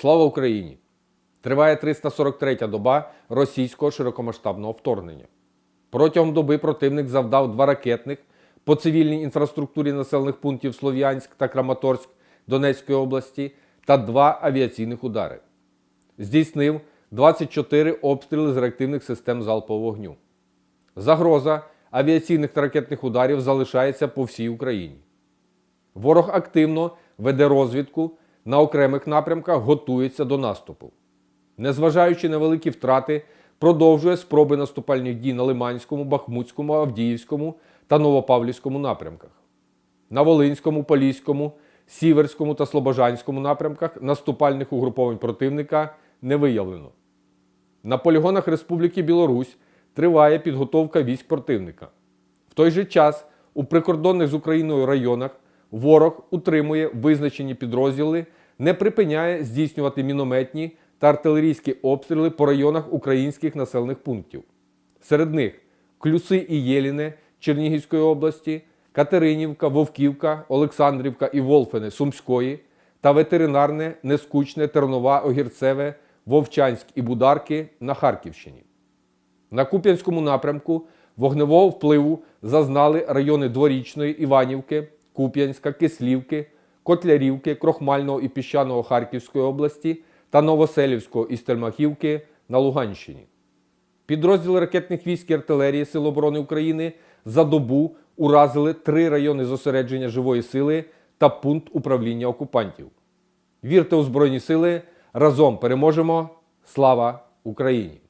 Слава Україні! Триває 343-я доба російського широкомасштабного вторгнення. Протягом доби противник завдав два ракетних по цивільній інфраструктурі населених пунктів Слов'янськ та Краматорськ Донецької області та два авіаційних удари. Здійснив 24 обстріли з реактивних систем залпового вогню. Загроза авіаційних та ракетних ударів залишається по всій Україні. Ворог активно веде розвідку на окремих напрямках, готується до наступу. Незважаючи на великі втрати, продовжує спроби наступальних дій на Лиманському, Бахмутському, Авдіївському та Новопавлівському напрямках. На Волинському, Поліському, Сіверському та Слобожанському напрямках наступальних угруповань противника не виявлено. На полігонах Республіки Білорусь триває підготовка військ противника. В той же час у прикордонних з Україною районах ворог утримує визначені підрозділи, не припиняє здійснювати мінометні та артилерійські обстріли по районах українських населених пунктів. Серед них Клюси і Єліне Чернігівської області, Катеринівка, Вовківка, Олександрівка і Волфене Сумської та ветеринарне, Нескучне, Тернова, Огірцеве, Вовчанськ і Бударки на Харківщині. На Куп'янському напрямку вогневого впливу зазнали райони Дворічної, Іванівки, Куп'янська, Кислівки, Котлярівки, Крохмального і Піщаного Харківської області та Новоселівського і Стельмахівки на Луганщині. Підрозділи ракетних військ і артилерії Сил оборони України за добу уразили три райони зосередження живої сили та пункт управління окупантів. Вірте у Збройні сили! Разом переможемо! Слава Україні!